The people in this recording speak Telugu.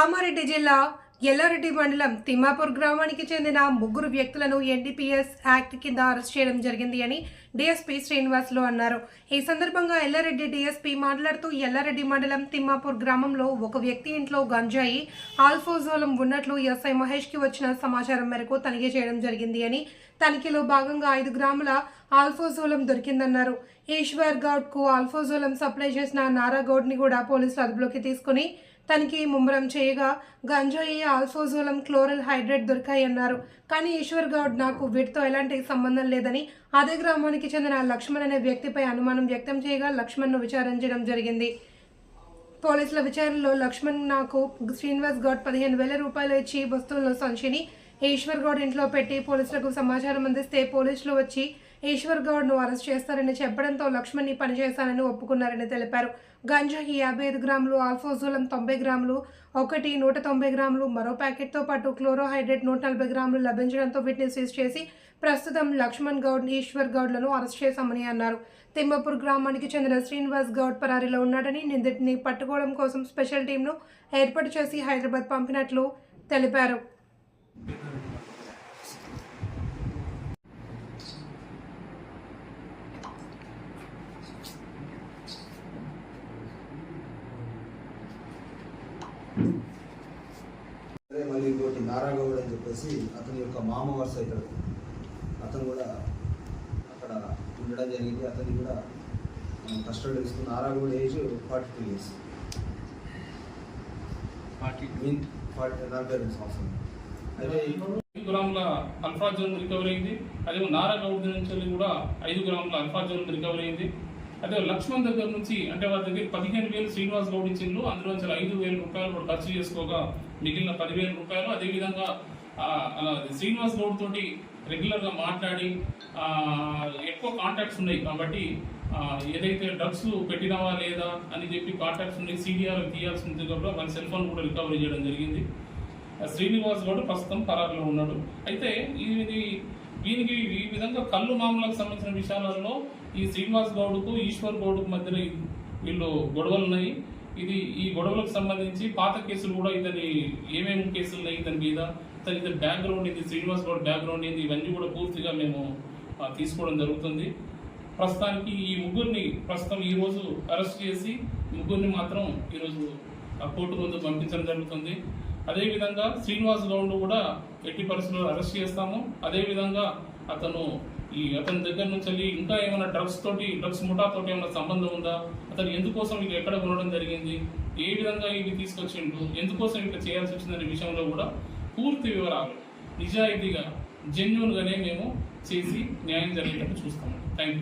కామారెడ్డి జిల్లా ఎల్లారెడ్డి మండలం తిమ్మాపూర్ గ్రామానికి చెందిన ముగ్గురు వ్యక్తులను ఎన్డీపీఎస్ యాక్ట్ కింద అరెస్ట్ చేయడం జరిగింది అని డీఎస్పీ శ్రీనివాసులు అన్నారు. ఈ సందర్భంగా ఎల్లారెడ్డి డీఎస్పీ మాట్లాడుతూ ఎల్లారెడ్డి మండలం తిమ్మాపూర్ గ్రామంలో ఒక వ్యక్తి ఇంట్లో గంజాయి ఆల్ఫోజోలం ఉన్నట్లు ఎస్ఐ మహేష్కి వచ్చిన సమాచారం మేరకు తనిఖీ చేయడం జరిగింది అని తనిఖీలో భాగంగా ఐదు గ్రాముల ఆల్ఫోజోలం దొరికిందన్నారు. ఈశ్వర్ గౌడ్కు ఆల్ఫోజోలం సప్లై చేసిన నారా గౌడ్ని కూడా పోలీసులు అదుపులోకి తీసుకుని తనకి ముమ్మరం చేయగా గంజాయి ఆల్ఫోజోలం క్లోరల్ హైడ్రేట్ దొరికాయన్నారు. కానీ ఈశ్వర్ గౌడ్ నాకు వీటితో ఎలాంటి సంబంధం లేదని అదే గ్రామానికి చెందిన లక్ష్మణ్ అనే వ్యక్తిపై అనుమానం వ్యక్తం చేయగా లక్ష్మణ్ను విచారించడం జరిగింది. పోలీసుల విచారణలో లక్ష్మణ్ నాకు శ్రీనివాస్ గౌడ్ పదిహేను వేల రూపాయలు ఇచ్చి వస్తువులను సంచిని ఈశ్వర్ గౌడ్ ఇంట్లో పెట్టి పోలీసులకు సమాచారం అందిస్తే పోలీసులు వచ్చి ఈశ్వర్ గౌడ్ను అరెస్ట్ చేస్తారని చెప్పడంతో లక్ష్మణ్ని పనిచేస్తానని ఒప్పుకున్నారని తెలిపారు. గంజాయి యాభై ఐదు గ్రాములు ఆల్ఫోజోలం తొంభై గ్రాములు ఒకటి నూట తొంభై గ్రాములు మరో ప్యాకెట్తో పాటు క్లోరోహైడ్రేట్ నూట నలభై గ్రాములు లభించడంతో వీటిని సీజ్ చేసి ప్రస్తుతం లక్ష్మణ్ గౌడ్ ఈశ్వర్ గౌడ్లను అరెస్ట్ చేశామని అన్నారు. తిమ్మపూర్ గ్రామానికి చెందిన శ్రీనివాస్ గౌడ్ పరారీలో ఉన్నాడని నిందితుడిని పట్టుకోవడం కోసం స్పెషల్ టీంను ఏర్పాటు చేసి హైదరాబాద్ పంపినట్లు తెలిపారు. మళ్ళీ ఇంకోటి నారాగౌడ్ అని చెప్పేసి అతని యొక్క మామ వరుస అతను కూడా అక్కడ ఉండడం జరిగింది. అతన్ని కూడా కస్టడీ తీసుకున్న Naragoud age forty two years mean forty నలభై రెండు సంవత్సరాలు. అయితే ఐదు గ్రాముల అల్ఫాజోన్ రికవరీ అయింది. అదే నారాగౌడ్ నుంచి కూడా ఐదు గ్రాముల అల్ఫాజోన్ రికవరీ అయింది. అదే లక్ష్మణ్ దగ్గర నుంచి అంటే వాళ్ళ దగ్గర పదిహేను వేలు శ్రీనివాస్ గౌడ్ ఇచ్చిండ్రు. అందులో నుంచి ఐదు వేల రూపాయలు కూడా ఖర్చు చేసుకోగా మిగిలిన పదివేల రూపాయలు. అదేవిధంగా అలా శ్రీనివాస్ గౌడ్ తోటి రెగ్యులర్గా మాట్లాడి ఎక్కువ కాంటాక్ట్స్ ఉన్నాయి కాబట్టి ఏదైతే డ్రగ్స్ పెట్టినావా లేదా అని చెప్పి కాంటాక్ట్స్ ఉన్నాయి సీడీఆర్ తీయాల్సి ఉంది కాబట్టి వాళ్ళ సెల్ ఫోన్ కూడా రికవరీ చేయడం జరిగింది. శ్రీనివాస్ గౌడ్ ప్రస్తుతం పరారులో ఉన్నాడు. అయితే ఇది వీనికి ఈ విధంగా కళ్ళు మామూలకు సంబంధించిన విషయాలలో ఈ శ్రీనివాస్ గౌడ్కు ఈశ్వర్ గౌడ్కు మధ్యన వీళ్ళు గొడవలు ఉన్నాయి ఇది ఈ గొడవలకు సంబంధించి పాత కేసులు కూడా ఇతని ఏమేమి కేసులు ఉన్నాయి ఇతని మీద? ఇతని ఇతని బ్యాక్గ్రౌండ్ ఇది శ్రీనివాస్ గౌడ్ బ్యాక్గ్రౌండ్ ఏంది? ఇవన్నీ కూడా పూర్తిగా మేము తీసుకోవడం జరుగుతుంది. ప్రస్తుతానికి ఈ ముగ్గురిని ప్రస్తుతం ఈరోజు అరెస్ట్ చేసి ముగ్గురిని మాత్రం ఈరోజు కోర్టు ముందు పంపించడం జరుగుతుంది. అదేవిధంగా శ్రీనివాస్ గౌడ్ కూడా ఎట్టి పరిస్థితుల్లో అరెస్ట్ చేస్తాము. అదేవిధంగా అతను ఈ అతని దగ్గర నుంచి వెళ్ళి ఇంకా ఏమైనా డ్రగ్స్ తోటి డ్రగ్స్ ముఠాతోటి ఏమైనా సంబంధం ఉందా? అతను ఎందుకోసం ఇది ఎక్కడ కొనడం జరిగింది? ఏ విధంగా ఇవి తీసుకొచ్చిండు ఎందుకోసం ఇట్లా చేయాల్సి వచ్చిందనే విషయంలో కూడా పూర్తి వివరాలు నిజాయితీగా జెన్యున్గానే మేము చేసి న్యాయం జరిగేటట్టు చూస్తాము. Thank you